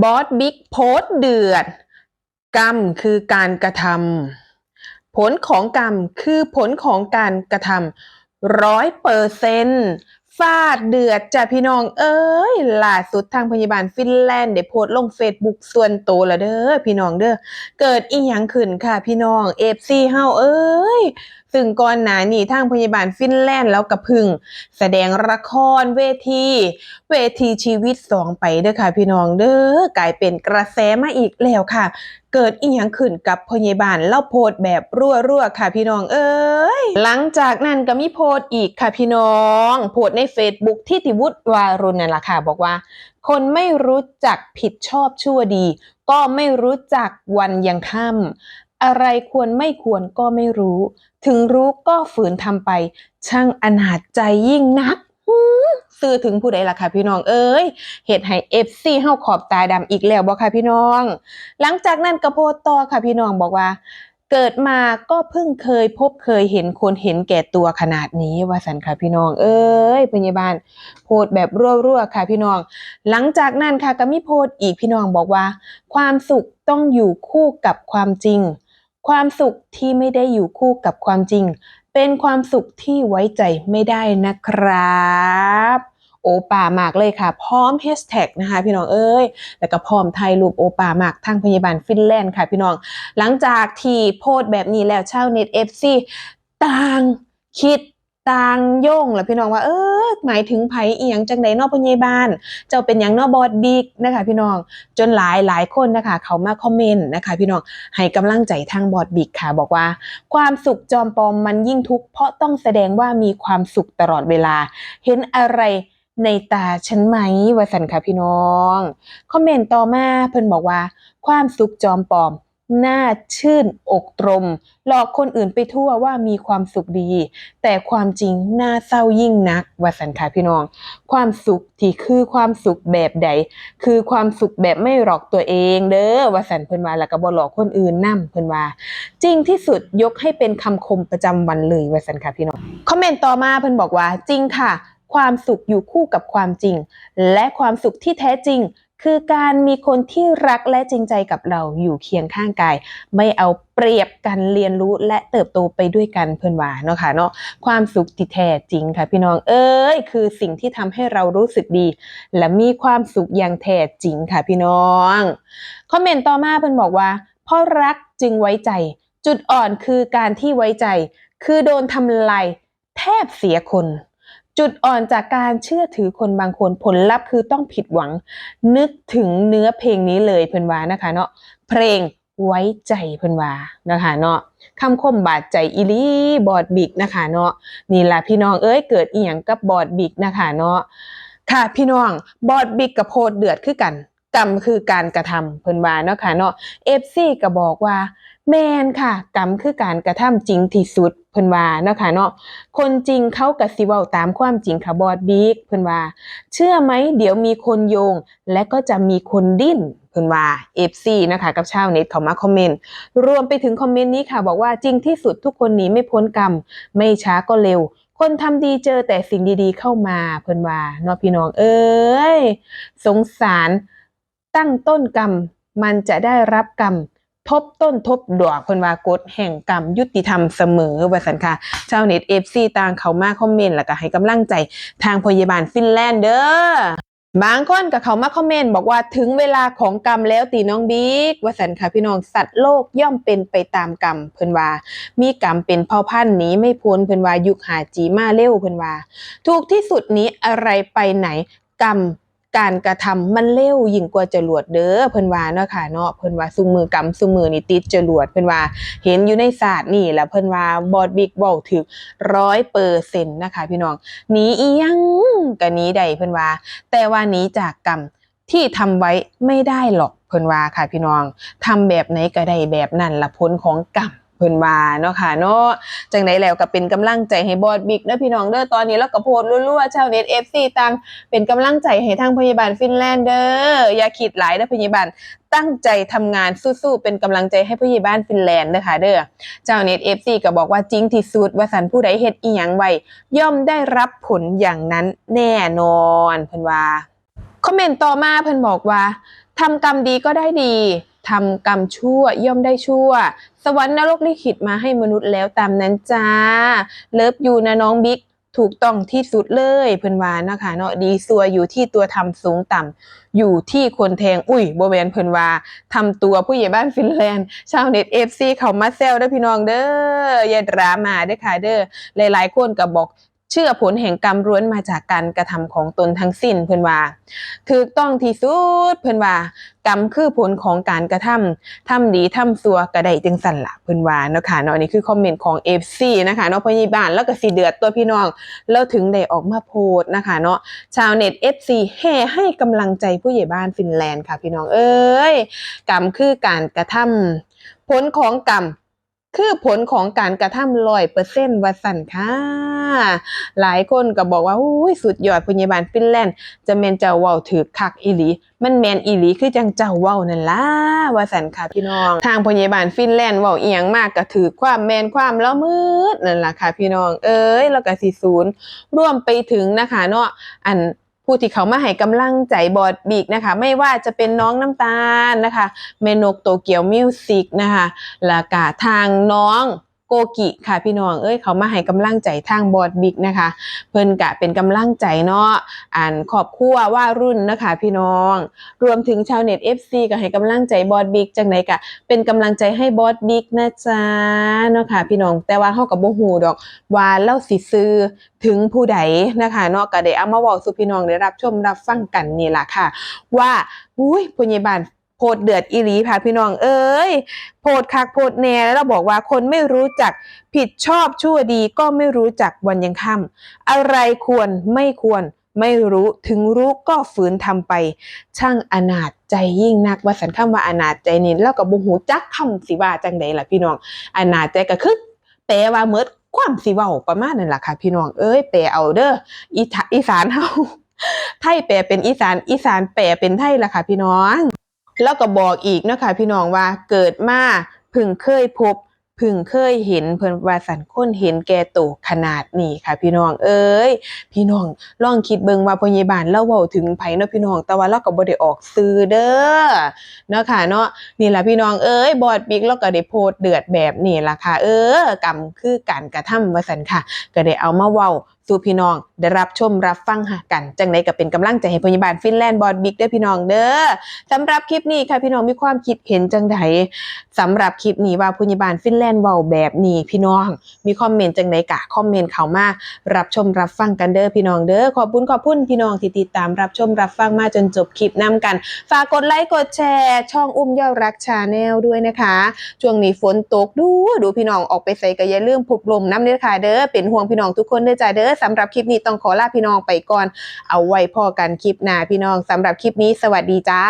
บอสบิ๊กโพสเดือด กรรมคือการกระทำผลของกรรมคือผลของการกระทำร้อยเปอร์เซนต์ฟาดเดือดจ้ะพี่น้อง เอ้ยล่าสุดทางพยาบาลฟินแลนด์ได้โพสต์ลงเฟซบุ๊กส่วนตัวละเด้อพี่น้องเด้อเกิดอีหยังขึ้นค่ะพี่น้องเอฟซีเฮาเอ้ย ซึ่งก่อนหน้านี้ทางพยาบาลฟินแลนด์แล้วก็พึ่ง แสดงละครเวที เวทีชีวิตสองไปเด้อค่ะพี่น้องเด้อกลายเป็นกระแสมาอีกแล้วค่ะ เกิดอีหยังขึ้นกับพยาบาลเล่าโพสต์แบบรั่วๆค่ะพี่น้องเอ้ยหลังจากนั้นก็มีโพสต์อีกค่ะพี่น้อง โพสต์ใน Facebook ที่ติวุฒิวารุณนั่นแหละค่ะบอกว่า คนไม่รู้จักผิดชอบชั่วดี ก็ไม่รู้จักวันยังค่ำ อะไรควรไม่ควรก็ไม่รู้ ถึงรู้ก็ฝืนทำไป ช่างอนาจใจยิ่งนักหือซื้อถึงผู้ใดล่ะค่ะพี่น้องเอ้ยเหตุให้เอฟซีเฮาขอบตาดำอีกแล้วบ่ค่ะพี่น้อง หลังจากนั้นก็โพสต์ต่อค่ะพี่น้องบอกว่า เกิดมาก็เพิ่งเคยพบเคยเห็นคนเห็นแก่ตัวขนาดนี้ว่าสันค่ะพี่น้อง เอ้ยพยาบาลโพสต์แบบรั่วๆค่ะพี่น้อง หลังจากนั้นค่ะก็มีโพสต์อีกพี่น้องบอกว่า ความสุขต้องอยู่คู่กับความจริง ความสุขที่ไม่ได้อยู่คู่กับความจริง เป็นความสุขที่ไว้ใจไม่ได้นะครับโอป่ามากเลยค่ะ พร้อมแฮชแท็กนะคะพี่น้องเอ้ย แล้วก็พร้อมไทยรูปโอป่ามากทางพยาบาลฟินแลนด์ค่ะพี่น้อง หลังจากที่โพสต์แบบนี้แล้วชาวเน็ตเอฟซีต่างคิด ต่างย่งแหละพี่น้องว่าเออหมายถึงไผอียงจังใดนอกพยาบาลเจ้าเป็นหยังนอบอดบิ๊กนะคะพี่น้องจนหลายหลายคนนะคะ เขามาคอมเมนต์นะคะ พี่น้องให้กำลังใจทางบอดบิ๊กค่ะ บอกว่า ความสุขจอมปลอมมันยิ่งทุกข์เพราะต้องแสดงว่ามีความสุขตลอดเวลา เห็นอะไรในตาฉันไหมวสันค่ะพี่น้องคอมเมนต์ต่อมาเพิ่นบอกว่า ความสุขจอมปลอม น่าชื่นอกตรม หลอกคนอื่นไปทั่วว่ามีความสุขดี แต่ความจริงน่าเศร้ายิ่งนักวสันค่ะพี่น้อง ความสุขที่คือความสุขแบบใด คือความสุขแบบไม่หลอกตัวเองเด้อวสันเพิ่นว่าแล้วก็บ่หลอกคนอื่นนํเพิ่นว่า จริงที่สุดยกให้เป็นคำคมประจำวันเลยวสันค่ะพี่น้องคอมเมนต์ต่อมาเพิ่นบอกว่าจริงค่ะ ความสุขอยู่คู่กับความจริง และความสุขที่แท้จริง คือการมีคนที่รักและจริงใจกับเราอยู่เคียงข้างกาย ไม่เอาเปรียบกันเรียนรู้และเติบโตไปด้วยกันเพื่อนว่าเนาะค่ะเนาะความสุขที่แท้จริงค่ะพี่น้องเอ้ยคือสิ่งที่ทำให้เรารู้สึกดี และมีความสุขอย่างแท้จริงค่ะพี่น้องคอมเมนต์ต่อมาเพิ่อนบอกว่าเพราะรักจึงไว้ใจ จุดอ่อนคือการที่ไว้ใจ คือโดนทำลายแทบเสียคน จุดอ่อนจากการเชื่อถือคนบางคนผลลัพธ์คือต้องผิดหวัง นึกถึงเนื้อเพลงนี้เลยเพิ่อนวานะคะเนาะเพลงไว้ใจเพิ่อนวานะคะเนาะคำคมบาดใจอีลีบอดบิกนะคะเนาะนี่ละพี่น้องเอ้ยเกิดอีหยังกับบอดบิกนะคะเนาะค่ะพี่น้องบอดบิกกับโพดเดือดคือกันกรรมคือการกระทำเพิ่นว่าเนาะค่ะเนาะเอฟซีก็บอกว่า แมนค่ะกรรมคือการกระทำจริงที่สุดเพิ่นว่าเนาะค่ะเนาะคนจริงเขากะสิเว้าตามความจริงค่ะบอดบิ๊กเพิ่นว่า เชื่อไหมเดี๋ยวมีคนโยง และก็จะมีคนดิ้นเพิ่นว่า FC นะคะกับชาวเน็ตเขามาคอมเมนต์รวมไปถึงคอมเมนต์นี้ค่ะ บอกว่าจริงที่สุดทุกคนหนีไม่พ้นกรรม ไม่ช้าก็เร็ว คนทำดีเจอแต่สิ่งดีๆเข้ามาเพิ่นว่าเนาะพี่น้องเอ้ยสงสารตั้งต้นกรรม มันจะได้รับกรรม ทบต้นทบดอกเพิ่นว่ากฎแห่งกรรมยุติธรรมเสมอว่าซั่นค่ะชาวเน็ต FC ต่างเขามาคอมเมนต์แล้วก็ให้กำลังใจทางพยาบาลฟินแลนด์เด้อบางคนก็เขามาคอมเมนต์บอกว่าถึงเวลาของกรรมแล้วตีน้องบิ๊กว่าสันค่ะพี่น้องสัตว์โลกย่อมเป็นไปตามกรรมเพิ่นว่า มีกรรมเป็นเผ่าพันธุ์นี้ไม่พ้นเพิ่นว่ายุคหาจีมาเร็วเพิ่นว่า ถูกที่สุดนี้อะไรไปไหนกรรม การกระทำมันเร็วยิ่งกว่าจรวดเด้อเพิ่นว่าเนาะค่ะเนาะเพิ่นว่าซุมือกรรมซุมือนี่ติดจรวดเพิ่นว่าเห็นอยู่ในศาสตร์นี่แหละเพิ่นว่าบอดบิ๊กเว้าถึกร้อยเปอร์เซ็นต์นะคะ พี่น้องหนีอียังก็หนีได้เพิ่นว่า แต่ว่าหนีจากกรรมที่ทำไว้ไม่ได้หรอกเพิ่นว่าค่ะพี่น้องทำแบบไหนก็ได้แบบนั้นละผลของกรรม พิ่นว่าเนาะค่ะเนาะจังไดแล้วก็เป็นกำลังใจให้บอดบิ๊กเด้อพี่น้องเด้อตอนนี้เราก็โพสต์รัวๆชาวเน็ต FC ต่างเป็นกำลังใจให้ทางพยาบาลฟินแลนด์เด้ออย่าคิดหลายเด้อพยาบาลตั้งใจทำงานสู้ๆเป็นกำลังใจให้พยาบาลฟินแลนด์เด้อค่ะเด้อเจ้าเน็ต FC ก็บอกว่าจริงที่สุดว่าสันผู้ใดเฮ็ดอีหยังไว้ย่อมได้รับผลอย่างนั้นแน่นอนเพิ่นว่าคอมเมนต์ต่อมาเพิ่นบอกว่าทำกรรมดีก็ได้ดี ทำกรรมชั่วย่อมได้ชั่ว สวรรค์นรกลิขิตมาให้มนุษย์แล้วตามนั้นจ้า เลิฟยูนะน้องบิ๊กถูกต้องที่สุดเลยเพิ่อนวานะคะเนาะดีซัวอยู่ที่ตัวทำสูงต่ำอยู่ที่คนแทงอุ้ยโบแมนเพิ่อนว่าทำตัวผู้ใหญ่บ้านฟินแลนด์ ชาวเน็ต FC เขามาแซวเด้อพี่น้องเด้ออย่าดราม่าเด้อค่ะเด้อหลายๆคนก็บอก เชื่อผลแห่งกรรมล้วนมาจากการกระทำของตนทั้งสิ้นเพิ่อนว่าถูกต้องที่สุดเพิ่อนว่ากรรมคือผลของการกระทำทำดีทำซัวก็ได้จังสั่นละเพิ่อนว่าเนาะค่ะเนาะนี่คือคอมเมนต์ของ FC นะคะเนาะพยาบาลแล้วก็สิเดือดตัวพี่น้องแล้วถึงได้ออกมาโพสนะคะเนาะชาวเน็ต FC แห่ให้กำลังใจผู้ใหญ่บ้านฟินแลนด์ค่ะพี่น้องเอ้ยกรรมคือการกระทำผลของกรรม คือผลของการกระทำร้อยเปอร์เซ็นต์วัสันค่ะ หลายคนก็บอกว่าอุ้ยสุดยอดพยาบาลฟินแลนด์จะแมนเจ้าเว้าถือคักอีหลี มันแมนอีหลีคือจังเจ้าเว้านั่นล่ะว่าสันค่ะพี่น้อง ทางพยาบาลฟินแลนด์เว้าเอียงมากก็ถือความแมนความละมืดนั่นล่ะค่ะพี่น้อง เอ้ยแล้วก็สิศูนย์รวมไปถึงนะคะเนาะอัน ผู้ที่เขามาให้กำลังใจบอดบีกนะคะ ไม่ว่าจะเป็นน้องน้ำตาลนะคะ เมนกโตเกียวมิวสิกนะคะแล้วก็ทางน้อง กกิค่ะพี่น้องเอ้ยเขามาให้กำลังใจทางบอดบิ๊กนะคะ เพิ่นกะเป็นกำลังใจเนาะอ่านขอบครัวว่ารุ่นนะคะพี่น้อง รวมถึงชาวเน็ต FC ก็ให้กำลังใจบอดบิ๊กจังไดกะเป็นกำลังใจให้บอสบิ๊กนะจ๊ะเนาะค่ะพี่น้องแต่ว่าเฮากับบ่ฮู้ดอกว่าเล่าสิซื้อถึงผู้ใดนะคะเนาะก็ได้เอามาเว้าสู่พี่น้องได้รับชมรับฟังกันนี่ล่ะค่ะ ว่าอุ้ยผู้ใหญ่บ้าน พดเดือดอีหลีค่ะพี่น้องเอ้ยโพดคักโพดแน่แล้วเราบอกว่าคนไม่รู้จักผิดชอบชั่วดีก็ไม่รู้จักวันยังค่ำอะไรควรไม่ควรไม่รู้ถึงรู้ก็ฝืนทำไป ช่างอนาจใจยิ่งนักว่าสันคำว่าอนาจใจนี่แล้วก็บ่ฮู้จักคำสิว่าจังใดล่ะพี่น้อง อนาจใจก็คือแปลว่าเมิดความสิเว้าประมาณนั้นแหละค่ะพี่น้องเอ้ยแปลเอาเด้ออีทะอีสานเฮาไทยแปลเป็นอีสานอีสานแปลเป็นไทยล่ะค่ะพี่น้อง แล้วก็บอกอีกเนาะค่ะพี่น้องว่าเกิดมาพึ่งเคยพบพึ่งเคยเห็นเพิ่นว่าสันคนเห็นแก่โตวขนาดนี้ค่ะ พี่น้องเอ้ยพี่น้องลองคิดเบิ่งว่าพยาบาลเล่าเว้าถึงไผเนาะพี่น้องแต่ว่าเราก็บ่ได้ออกสื่อเด้อเนาะค่ะเนาะนี่ล่ะพี่น้องเอ้ยบอดบิ๊กเราก็ได้โพสต์เดือดแบบนี้ล่ะค่ะ เออกรรมคือการกระทำว่าซั่นค่ะ ก็ได้เอามาเว้า สู่พี่น้อง ได้รับชมรับฟังหากัน จังไดก็เป็นกำลังใจให้พยาบาลฟินแลนด์บอดบิ๊กเด้อพี่น้องเด้อสำหรับคลิปนี้ค่ะพี่น้องมีความคิดเห็นจังไดสำหรับคลิปนี้ว่าพยาบาลฟินแลนด์เว้าแบบนี้พี่น้อง มีคอมเมนต์จังไดกะคอมเมนต์เข้ามารับชมรับฟังกันเด้อพี่น้องเด้อขอบคุณขอบคุณพี่น้องที่ติดตามรับชมรับฟังมาจนจบคลิปนํกัน ฝากกดไลค์กดแชร์ช่องอุ้มยอดรักชาแนลด้วยนะคะ ช่วงนี้ฝนตกดูดูพี่น้องออกไปใส่ก็อย่าลืมพุบลมน้ำเด้อค่ะเด้อเป็นห่วงพี่น้องทุกคนเด้อจ้าเด้อสำหรับคลิปนี้ต้องขอลาพี่น้องไปก่อน เอาไว้พอกันคลิปหน้าพี่น้องสำหรับคลิปนี้สวัสดีจ้า